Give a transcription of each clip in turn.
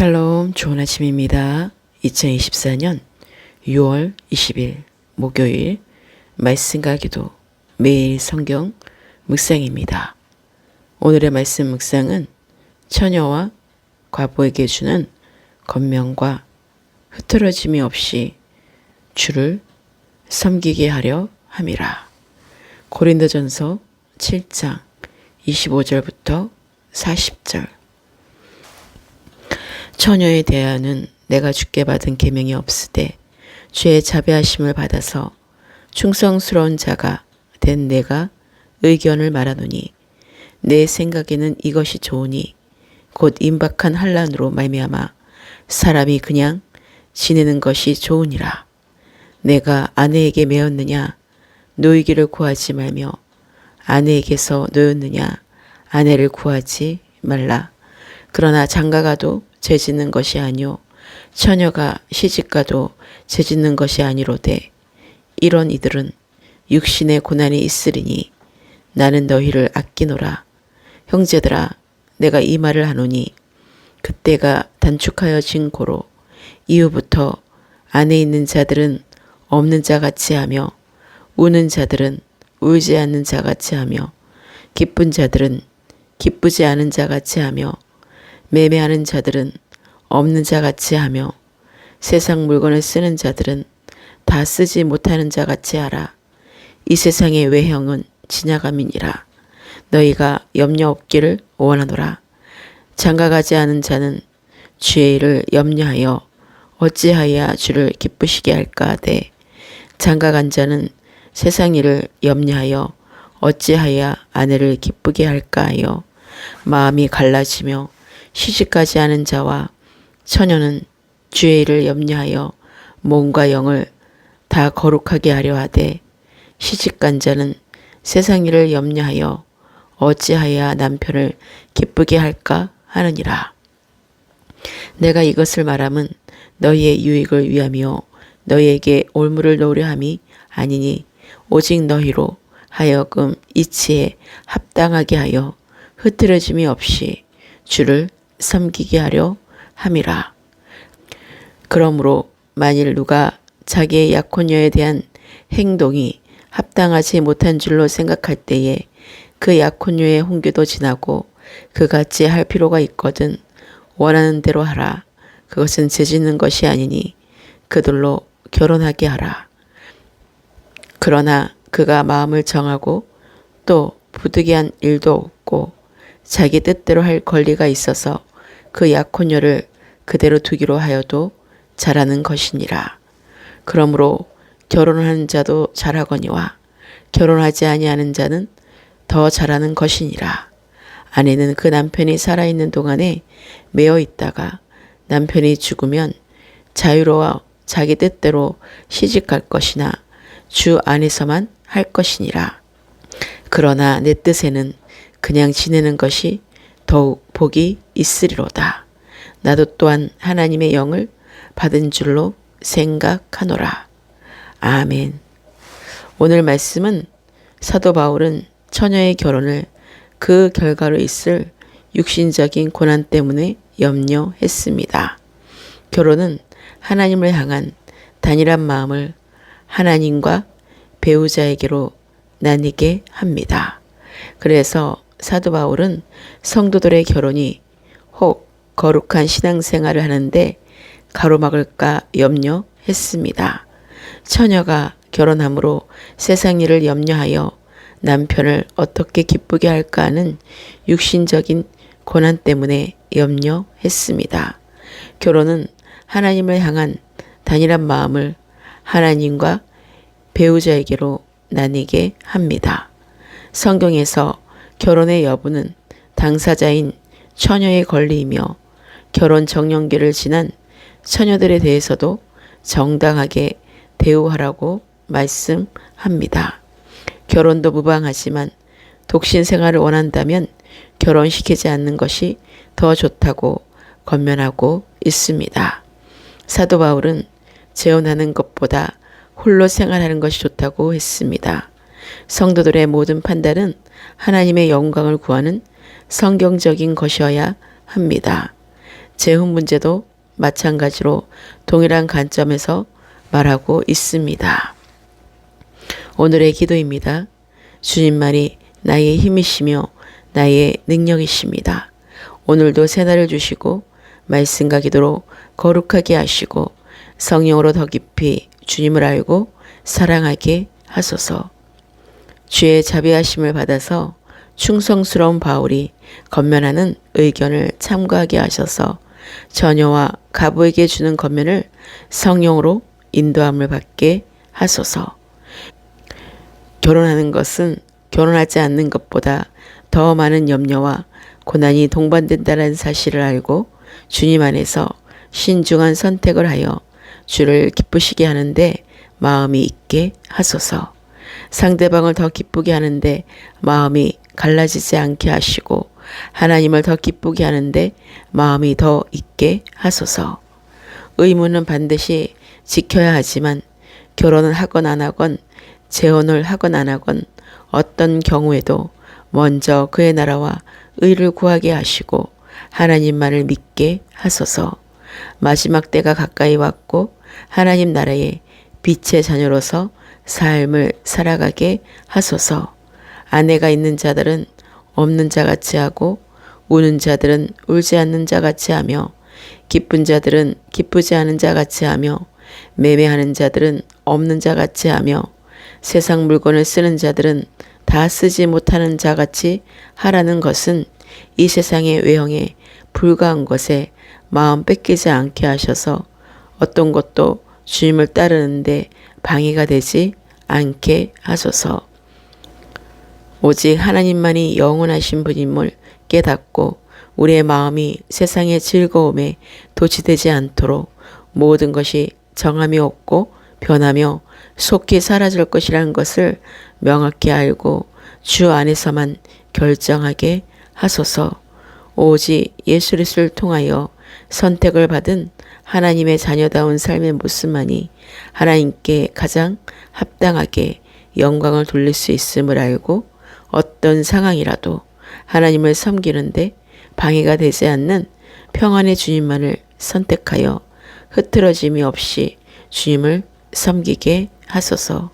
샬롬 좋은 아침입니다. 2024년 6월 20일 목요일 말씀과 기도 매일 성경 묵상입니다. 오늘의 말씀 묵상은 처녀와 과부에게 주는 건명과 흐트러짐이 없이 주를 섬기게 하려 함이라. 고린도전서 7장 25절부터 40절 처녀에 대하여는 내가 주께 받은 계명이 없으되 주의 자비하심을 받아서 충성스러운 자가 된 내가 의견을 말하노니 내 생각에는 이것이 좋으니 곧 임박한 환란으로 말미암아 사람이 그냥 지내는 것이 좋으니라. 내가 아내에게 매었느냐? 노이기를 구하지 말며 아내에게서 노였느냐? 아내를 구하지 말라. 그러나 장가가도 죄짓는 것이 아니요 처녀가 시집가도 죄짓는 것이 아니로되 이런 이들은 육신의 고난이 있으리니 나는 너희를 아끼노라. 형제들아 내가 이 말을 하노니 그때가 단축하여 진 고로 이후부터 안에 있는 자들은 없는 자 같이 하며 우는 자들은 울지 않는 자 같이 하며 기쁜 자들은 기쁘지 않은 자 같이 하며 매매하는 자들은 없는 자 같이 하며 세상 물건을 쓰는 자들은 다 쓰지 못하는 자 같이 하라. 이 세상의 외형은 지나감이니라. 너희가 염려 없기를 원하노라. 장가가지 않은 자는 주의 일을 염려하여 어찌하여 주를 기쁘시게 할까 하되 장가간 자는 세상 일을 염려하여 어찌하여 아내를 기쁘게 할까 하여 마음이 갈라지며 시집가지 않은 자와 처녀는 주의 일을 염려하여 몸과 영을 다 거룩하게 하려 하되 시집간 자는 세상 일을 염려하여 어찌하여 남편을 기쁘게 할까 하느니라. 내가 이것을 말함은 너희의 유익을 위하며 너희에게 올무를 놓으려 함이 아니니 오직 너희로 하여금 이치에 합당하게 하여 흐트러짐이 없이 주를 섬기게 하려 함이라. 그러므로 만일 누가 자기의 약혼녀에 대한 행동이 합당하지 못한 줄로 생각할 때에 그 약혼녀의 홍규도 지나고 그같이 할 필요가 있거든 원하는 대로 하라. 그것은 죄짓는 것이 아니니 그들로 결혼하게 하라. 그러나 그가 마음을 정하고 또 부득이한 일도 없고 자기 뜻대로 할 권리가 있어서 그 약혼녀를 그대로 두기로 하여도 잘하는 것이니라. 그러므로 결혼하는 자도 잘하거니와 결혼하지 아니하는 자는 더 잘하는 것이니라. 아내는 그 남편이 살아있는 동안에 매어 있다가 남편이 죽으면 자유로워 자기 뜻대로 시집갈 것이나 주 안에서만 할 것이니라. 그러나 내 뜻에는 그냥 지내는 것이 더욱 복이 있으리로다. 나도 또한 하나님의 영을 받은 줄로 생각하노라. 아멘. 오늘 말씀은 사도 바울은 처녀의 결혼을 그 결과로 있을 육신적인 고난 때문에 염려했습니다. 결혼은 하나님을 향한 단일한 마음을 하나님과 배우자에게로 나뉘게 합니다. 그래서 사도 바울은 성도들의 결혼이 혹 거룩한 신앙생활을 하는데 가로막을까 염려했습니다. 처녀가 결혼함으로 세상 일을 염려하여 남편을 어떻게 기쁘게 할까 하는 육신적인 고난 때문에 염려했습니다. 결혼은 하나님을 향한 단일한 마음을 하나님과 배우자에게로 나뉘게 합니다. 성경에서 결혼의 여부는 당사자인 처녀의 권리이며 결혼 정년기를 지난 처녀들에 대해서도 정당하게 대우하라고 말씀합니다. 결혼도 무방하지만 독신 생활을 원한다면 결혼시키지 않는 것이 더 좋다고 권면하고 있습니다. 사도 바울은 재혼하는 것보다 홀로 생활하는 것이 좋다고 했습니다. 성도들의 모든 판단은 하나님의 영광을 구하는 성경적인 것이어야 합니다. 재혼 문제도 마찬가지로 동일한 관점에서 말하고 있습니다. 오늘의 기도입니다. 주님만이 나의 힘이시며 나의 능력이십니다. 오늘도 새날을 주시고 말씀과 기도로 거룩하게 하시고 성령으로 더 깊이 주님을 알고 사랑하게 하소서. 주의 자비하심을 받아서 충성스러운 바울이 건면하는 의견을 참고하게 하셔서 처녀와 가부에게 주는 건면을 성령으로 인도함을 받게 하소서. 결혼하는 것은 결혼하지 않는 것보다 더 많은 염려와 고난이 동반된다는 사실을 알고 주님 안에서 신중한 선택을 하여 주를 기쁘시게 하는데 마음이 있게 하소서. 상대방을 더 기쁘게 하는데 마음이 갈라지지 않게 하시고 하나님을 더 기쁘게 하는데 마음이 더 있게 하소서. 의무는 반드시 지켜야 하지만 결혼을 하건 안 하건 재혼을 하건 안 하건 어떤 경우에도 먼저 그의 나라와 의를 구하게 하시고 하나님만을 믿게 하소서. 마지막 때가 가까이 왔고 하나님 나라의 빛의 자녀로서 삶을 살아가게 하소서. 아내가 있는 자들은 없는 자 같이 하고 우는 자들은 울지 않는 자 같이 하며 기쁜 자들은 기쁘지 않은 자 같이 하며 매매하는 자들은 없는 자 같이 하며 세상 물건을 쓰는 자들은 다 쓰지 못하는 자 같이 하라는 것은 이 세상의 외형에 불과한 것에 마음 뺏기지 않게 하셔서 어떤 것도 주님을 따르는데 방해가 되지 않게 하소서. 오직 하나님만이 영원하신 분임을 깨닫고 우리의 마음이 세상의 즐거움에 도취되지 않도록 모든 것이 정함이 없고 변하며 속히 사라질 것이라는 것을 명확히 알고 주 안에서만 결정하게 하소서. 오직 예수 그리스도를 통하여 선택을 받은 하나님의 자녀다운 삶의 모습만이 하나님께 가장 합당하게 영광을 돌릴 수 있음을 알고 어떤 상황이라도 하나님을 섬기는데 방해가 되지 않는 평안의 주님만을 선택하여 흐트러짐이 없이 주님을 섬기게 하소서.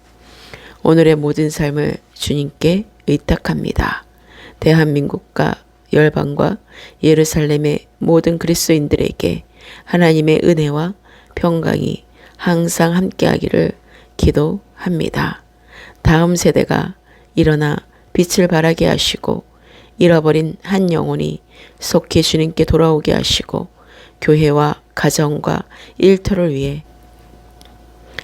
오늘의 모든 삶을 주님께 의탁합니다. 대한민국과 열방과 예루살렘의 모든 그리스도인들에게 하나님의 은혜와 평강이 항상 함께하기를 기도합니다. 다음 세대가 일어나 빛을 발하게 하시고 잃어버린 한 영혼이 속히 주님께 돌아오게 하시고 교회와 가정과 일터를 위해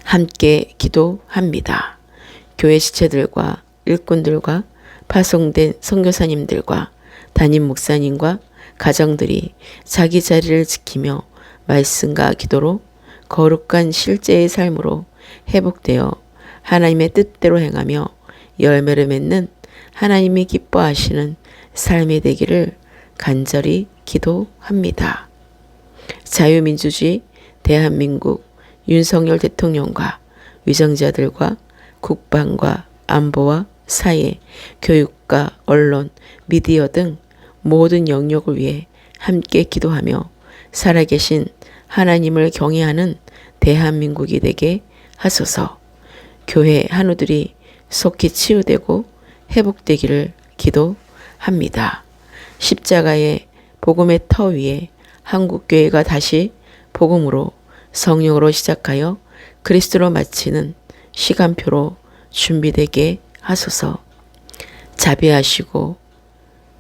함께 기도합니다. 교회 시체들과 일꾼들과 파송된 선교사님들과 담임 목사님과 가정들이 자기 자리를 지키며 말씀과 기도로 거룩한 실제의 삶으로 회복되어 하나님의 뜻대로 행하며 열매를 맺는 하나님이 기뻐하시는 삶이 되기를 간절히 기도합니다. 자유민주주의 대한민국 윤석열 대통령과 위정자들과 국방과 안보와 사회, 교육과 언론, 미디어 등 모든 영역을 위해 함께 기도하며 살아계신 하나님을 경외하는 대한민국이 되게 하소서. 교회 한우들이 속히 치유되고 회복되기를 기도합니다. 십자가의 복음의 터 위에 한국교회가 다시 복음으로 성령으로 시작하여 그리스도로 마치는 시간표로 준비되게 하소서. 자비하시고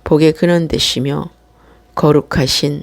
복의 근원 되시며 거룩하신